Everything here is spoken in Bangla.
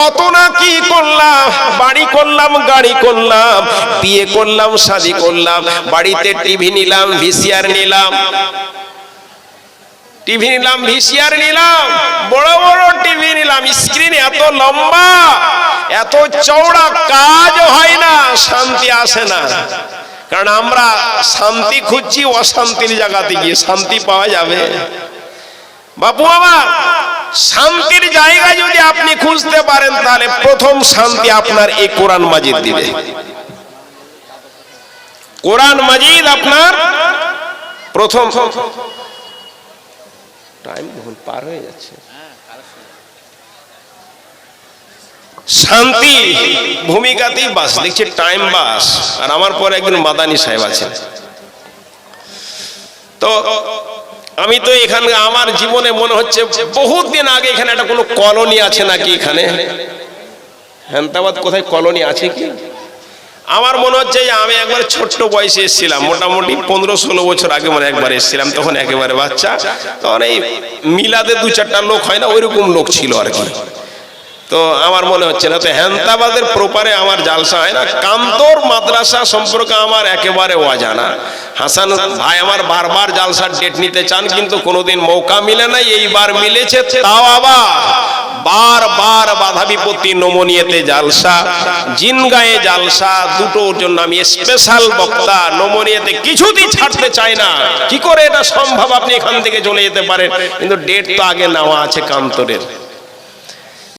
কত না কি করলাম? বাড়ি করলাম, গাড়ি করলাম, বিয়ে করলাম, শাদি করলাম, বাড়িতে টিভি নিলাম, ভিসিআর নিলাম। টিভি নিলাম, ভিসিআর নিলাম, বড় বড় টিভি নিলাম, স্ক্রিন এত লম্বা, এত চওড়া কাজ হয় না, শান্তি আসে না। কারণ আমরা শান্তি খুঁজছি, অশান্তির জায়গাতে গিয়ে শান্তি পাওয়া যাবে। বাপু আমার শান্তির জায়গা যদি আপনি খুঁজতে পারেন, তাহলে প্রথম শান্তি আপনার এই কোরআন মাজিদ দিবে। কোরআন মাজিদ আপনার প্রথম। টাইম বহুল পার হয়ে যাচ্ছে। শান্তি ভূমিকাতেই বাস, দেখছি টাইম বাস। আর আমার পরে একজন মাদানি সাহেব আছেন। তো আমি তো এখানে, আমার জীবনে মনে হচ্ছে বহুত দিন আগে এখানে একটা কোনো কলোনি আছে নাকি এখানে? হেমতাবাদ কোথায় কলোনি আছে কি? আমার মনে হচ্ছে যে আমি একবার ছোট্ট বয়সে এসেছিলাম, মোটামুটি পনেরো ষোলো বছর আগে মানে একবার এসেছিলাম, তখন একেবারে বাচ্চা। তখন এই মিলাদে দু চারটা লোক হয় না, ওইরকম লোক ছিল আর কি। তো আমার মনে হচ্ছে না। তো হেন্তাবাদের প্রপারে আমার জালসা হয় না। কান্তর মাদ্রাসা সম্পর্কে আমার একেবারে অজানা। হাসান ভাই আমার বারবার জালসার ডেট নিতে চান, কিন্তু কোনোদিন মৌকা মিলে নাই। এইবার মিলেছে, তাও আবার। বারবার বাধা বিপত্তি নমনিয়েতে জালসা, জিনগায়ে জালসা, দুটোর জন্য আমি স্পেশাল বক্তা। নমনিয়েতে কিছুতেই ছাড়তে চাই না। কি করে এটা সম্ভব? আপনি এখান থেকে চলে যেতে পারেন। কিন্তু ডেট তো আগে নেওয়া আছে কান্তরের।